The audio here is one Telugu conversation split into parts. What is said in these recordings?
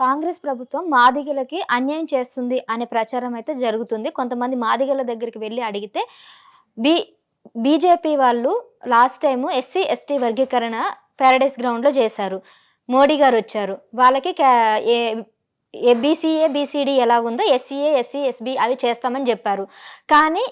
కాంగ్రెస్ ప్రభుత్వం మాదిగలకి అన్యాయం చేస్తుంది అనే ప్రచారం అయితే జరుగుతుంది. కొంతమంది మాదిగల దగ్గరికి వెళ్ళి అడిగితే బీ బీజేపీ వాళ్ళు లాస్ట్ టైం ఎస్సీ ఎస్టీ వర్గీకరణ ప్యారడైస్ గ్రౌండ్లో చేశారు. మోడీ గారు వచ్చారు. వాళ్ళకి ఏ- ఏ బీసీఏ బీసీడీ ఎలా ఉందో ఎస్సీఏ ఎస్సీ ఎస్బీ అవి చేస్తామని చెప్పారు. కానీ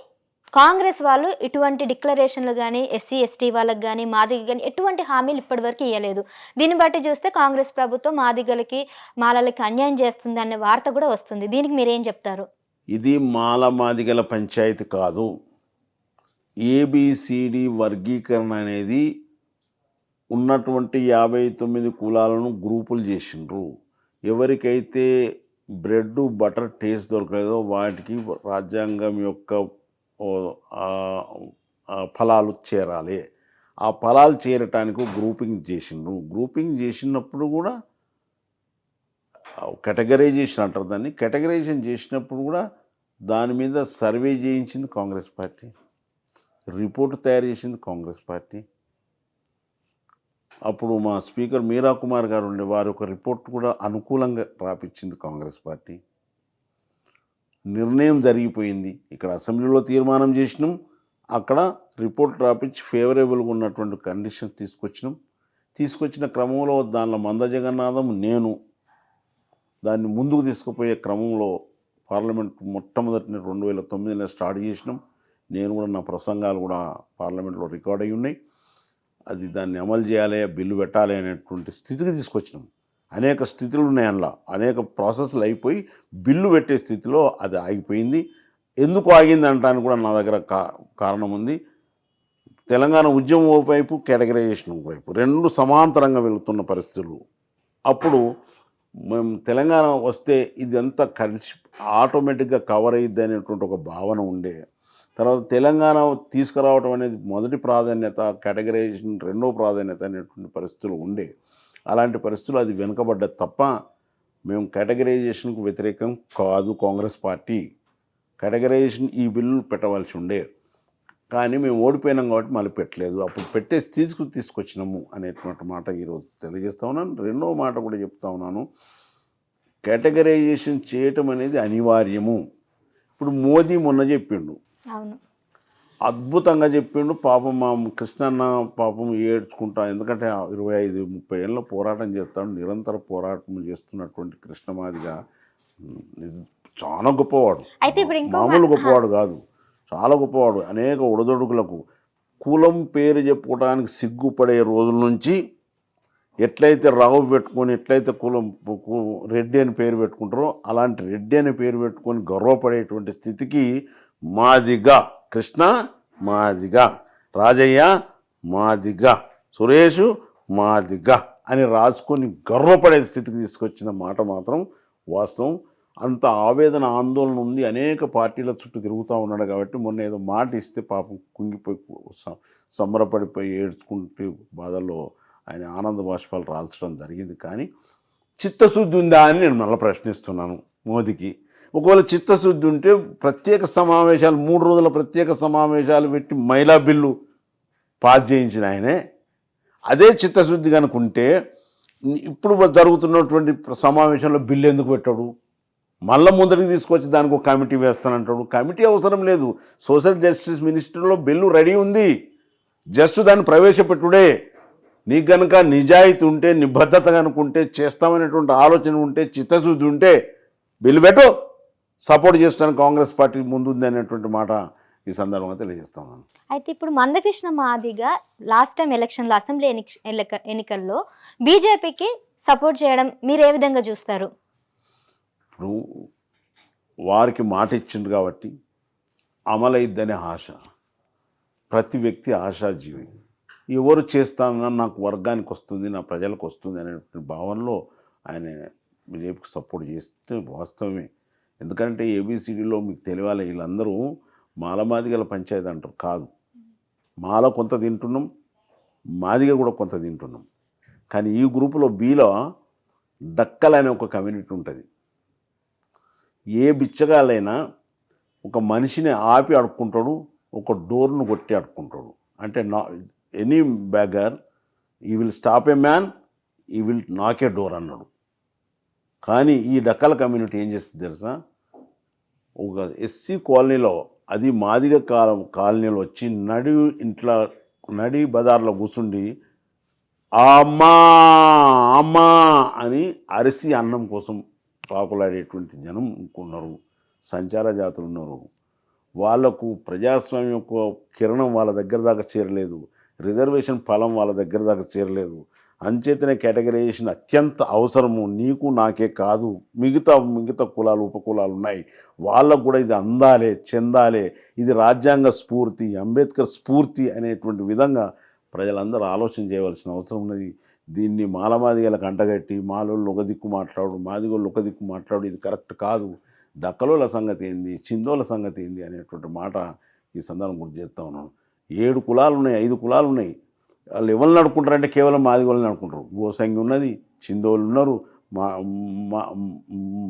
కాంగ్రెస్ వాళ్ళు ఇటువంటి డిక్లరేషన్లు కానీ ఎస్సీ ఎస్టీ వాళ్ళకి కానీ మాదిగ కానీ ఎటువంటి హామీలు ఇప్పటివరకు ఇవ్వలేదు దీన్ని బట్టి చూస్తే కాంగ్రెస్ ప్రభుత్వం మాదిగలకి మాలలకి అన్యాయం చేస్తుంది అనే వార్త కూడా వస్తుంది. దీనికి మీరేం చెప్తారు? ఇది మాల మాదిగల పంచాయతీ కాదు. ఏబిసిడి వర్గీకరణ అనేది ఉన్నటువంటి యాభై తొమ్మిది కులాలను గ్రూపులు చేసిండ్రు. ఎవరికైతే బ్రెడ్ బటర్ టేస్ట్ దొరకలేదో వాటికి రాజ్యాంగం యొక్క ఫలాలు చేరాలి. ఆ ఫలాలు చేరటానికి గ్రూపింగ్ చేసిండ్రు. గ్రూపింగ్ చేసినప్పుడు కూడా కేటగరైజేషన్ అంటారు దాన్ని. కేటగరైజేషన్ చేసినప్పుడు కూడా దాని మీద సర్వే చేయించింది కాంగ్రెస్ పార్టీ. రిపోర్ట్ తయారు చేసింది కాంగ్రెస్ పార్టీ. అప్పుడు మా స్పీకర్ మీరా కుమార్ గారు ఉండే వారి ఒక రిపోర్ట్ కూడా అనుకూలంగా రాపిచ్చింది కాంగ్రెస్ పార్టీ. నిర్ణయం జరిగిపోయింది. ఇక్కడ అసెంబ్లీలో తీర్మానం చేసినాం. అక్కడ రిపోర్ట్ రాపించి ఫేవరబుల్గా ఉన్నటువంటి కండిషన్ తీసుకొచ్చినాం. తీసుకొచ్చిన క్రమంలో దానిలో మంద జగన్నాథం నేను దాన్ని ముందుకు తీసుకుపోయే క్రమంలో పార్లమెంట్ మొట్టమొదటి రెండు వేల తొమ్మిదిలో స్టార్ట్ చేసినాం. నేను కూడా నా ప్రసంగాలు కూడా పార్లమెంట్లో రికార్డ్ అయి ఉన్నాయి. అది దాన్ని అమలు చేయాలి బిల్లు పెట్టాలి అనేటువంటి స్థితికి తీసుకొచ్చినాం. అనేక స్థితులు ఉన్నాయి అందులో అనేక ప్రాసెస్లు అయిపోయి బిల్లు పెట్టే స్థితిలో అది ఆగిపోయింది. ఎందుకు ఆగింది అనడానికి కూడా నా దగ్గర కా కారణం ఉంది. తెలంగాణ ఉద్యమం వైపు కేటగరైజేషన్ ఒకవైపు. రెండు సమాంతరంగా వెళుతున్న పరిస్థితులు. అప్పుడు మేము తెలంగాణ వస్తే ఇదంతా కలిసి ఆటోమేటిక్గా కవర్ అయ్యిద్ది అనేటువంటి ఒక భావన ఉండే. తర్వాత తెలంగాణ తీసుకురావడం అనేది మొదటి ప్రాధాన్యత కేటగరైజేషన్ రెండో ప్రాధాన్యత అనేటువంటి పరిస్థితులు ఉండే. అలాంటి పరిస్థితులు అది వెనుకబడ్డది తప్ప మేము కేటగరైజేషన్కు వ్యతిరేకం కాదు కాంగ్రెస్ పార్టీ. కేటగరైజేషన్ ఈ బిల్లు పెట్టవలసి ఉండే. కానీ మేము ఓడిపోయినాం కాబట్టి మళ్ళీ పెట్టలేదు. అప్పుడు పెట్టేసి తీసుకు తీసుకొచ్చినాము అనేటువంటి మాట ఈరోజు తెలియజేస్తా ఉన్నాను. రెండో మాట కూడా చెప్తా ఉన్నాను. కేటగరైజేషన్ చేయటం అనేది అనివార్యము. ఇప్పుడు మోదీ మొన్న చెప్పిండు. అవును. అద్భుతంగా చెప్పిండు. పాపం మా కృష్ణన్న పాపం ఏడ్చుకుంటా ఎందుకంటే ఇరవై ఐదు ముప్పై ఏళ్ళ పోరాటం చేస్తాడు. నిరంతర పోరాటం చేస్తున్నటువంటి కృష్ణమాదిగా చాలా గొప్పవాడు. మామూలు గొప్పవాడు కాదు. చాలా గొప్పవాడు. అనేక ఉడదొడుకులకు కులం పేరు చెప్పుకోవడానికి సిగ్గుపడే రోజుల నుంచి ఎట్లయితే రావు పెట్టుకొని ఎట్లయితే కులం రెడ్డి అని పేరు పెట్టుకుంటారో అలాంటి రెడ్డి అని పేరు పెట్టుకొని గర్వపడేటువంటి స్థితికి మాదిగా కృష్ణ మాదిగ రాజయ్య మాదిగ సురేషు మాదిగ అని రాసుకొని గర్వపడే స్థితికి తీసుకొచ్చిన మాట మాత్రం వాస్తవం. అంత ఆవేదన ఆందోళన ఉంది. అనేక పార్టీల చుట్టూ తిరుగుతూ ఉన్నాడు కాబట్టి మొన్న ఏదో మాట ఇస్తే పాపం కుంగిపోయి సంబరపడిపోయి ఏడ్చుకుంటూ బాధల్లో ఆయన ఆనంద బాష్పాలు రాల్చడం జరిగింది. కానీ చిత్తశుద్ధి ఉందా అని నేను మళ్ళీ ప్రశ్నిస్తున్నాను మోదీకి. ఒకవేళ చిత్తశుద్ధి ఉంటే ప్రత్యేక సమావేశాలు మూడు రోజుల ప్రత్యేక సమావేశాలు పెట్టి మహిళా బిల్లు పాస్ చేయించిన ఆయనే. అదే చిత్తశుద్ధి కనుక ఉంటే ఇప్పుడు జరుగుతున్నటువంటి సమావేశంలో బిల్లు ఎందుకు పెట్టాడు? మళ్ళీ ముందరికి తీసుకొచ్చి దానికి ఒక కమిటీ వేస్తానంటాడు. కమిటీ అవసరం లేదు. సోషల్ జస్టిస్ మినిస్టర్లో బిల్లు రెడీ ఉంది. జస్ట్ దాన్ని ప్రవేశపెట్టుడే. నీకు గనక నిజాయితీ ఉంటే నిబద్ధత కనుక ఉంటే చేస్తామనేటువంటి ఆలోచన ఉంటే చిత్తశుద్ధి ఉంటే బిల్లు పెట్టు. సపోర్ట్ చేయడానికి కాంగ్రెస్ పార్టీ ముందుంది అనేటువంటి మాట ఈ సందర్భంగా తెలియజేస్తా ఉన్నాను. అయితే ఇప్పుడు మందకృష్ణ మాదిగా లాస్ట్ టైం ఎలక్షన్లో అసెంబ్లీ ఎన్నిక- ఎన్నిక- ఎన్నికల్లో బీజేపీకి సపోర్ట్ చేయడం మీరు ఏ విధంగా చూస్తారు? ఇప్పుడు వారికి మాట ఇచ్చిండు కాబట్టి అమలైద్దనే ఆశ. ప్రతి వ్యక్తి ఆశాజీవి. ఎవరు చేస్తానన్నా నాకు వర్గానికి వస్తుంది నా ప్రజలకు వస్తుంది అనేటువంటి భావనలో ఆయన బీజేపీకి సపోర్ట్ చేస్తే వాస్తవమే. ఎందుకంటే ఏబిసిడిలో మీకు తెలియాలి వీళ్ళందరూ మాలమాదిగల పంచాయతీ అంటారు. కాదు. మాల కొంత తింటున్నాం మాదిగ కూడా కొంత తింటున్నాం. కానీ ఈ గ్రూపులో బీలో డక్కల్ అనే ఒక కమ్యూనిటీ ఉంటుంది. ఏ బిచ్చగాలైనా ఒక మనిషిని ఆపి అడుక్కుంటాడు ఒక డోర్ను కొట్టి అడుక్కుంటాడు అంటే నా any beggar he will stop a man he will knock a door అన్నాడు. కానీ ఈ డక్కల కమ్యూనిటీ ఏం చేస్తుంది తెలుసా? ఒక ఎస్సీ కాలనీలో అది మాదిగ కాలం కాలనీలో వచ్చి నడి ఇంట్లో నడి బజార్లో కూర్చుండి అమ్మా అమ్మా అని అరిసి అన్నం కోసం పాకులాడేటువంటి జనం ఉన్నారు సంచార జాతులు ఉన్నారు. వాళ్ళకు ప్రజాస్వామ్యం యొక్క కిరణం వాళ్ళ దగ్గర దాకా చేరలేదు రిజర్వేషన్ ఫలం వాళ్ళ దగ్గర దాకా చేరలేదు. అంచేతనే కేటగరైజేషన్ అత్యంత అవసరము. నీకు నాకే కాదు. మిగతా మిగతా కులాలు ఉపకులాలు ఉన్నాయి. వాళ్ళకు కూడా ఇది అందాలే చెందాలే. ఇది రాజ్యాంగ స్ఫూర్తి అంబేద్కర్ స్ఫూర్తి అనేటువంటి విధంగా ప్రజలందరూ ఆలోచన చేయవలసిన అవసరం ఉన్నది. దీన్ని మాలమాదిగలకు అంటగట్టి మాలోళ్ళు ఒక దిక్కు మాట్లాడు మాదిగోళ్ళు ఒక దిక్కు మాట్లాడు ఇది కరెక్ట్ కాదు. డక్కలోల సంగతి ఏంది? చిందోల సంగతి ఏంది? అనేటువంటి మాట ఈ సందర్భం గుర్తు చేస్తా ఉన్నాను. ఏడు కులాలు ఉన్నాయి ఐదు కులాలు ఉన్నాయి. వాళ్ళు ఎవరిని నడుకుంటారంటే కేవలం మాదిగోళ్ళని నడుకుంటారు గోసంగి ఉన్నది చిందోళ్ళు ఉన్నారు మా మా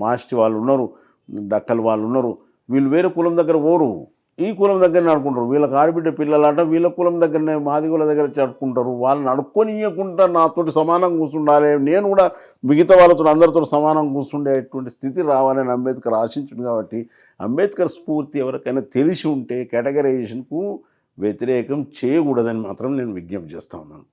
మాస్టి వాళ్ళు ఉన్నారు డక్కల వాళ్ళు ఉన్నారు. వీళ్ళు వేరే కులం దగ్గర పోరు. ఈ కులం దగ్గర నడుకుంటారు వీళ్ళకి ఆడబిడ్డ పిల్లలంట వీళ్ళ కులం దగ్గరనే మాదిగుల దగ్గర చడుకుంటారు వాళ్ళని అడుక్కొని ఇవ్వకుండా నాతోటి సమానం కూర్చుండాలి. నేను కూడా మిగతా వాళ్ళతో అందరితో సమానం కూర్చుండేటువంటి స్థితి రావాలని అంబేద్కర్ ఆశించింది కాబట్టి అంబేద్కర్ స్ఫూర్తి ఎవరికైనా తెలిసి ఉంటే కేటగరైజేషన్కు వ్యతిరేకం చేయకూడదని మాత్రం నేను విజ్ఞప్తి చేస్తా ఉన్నాను.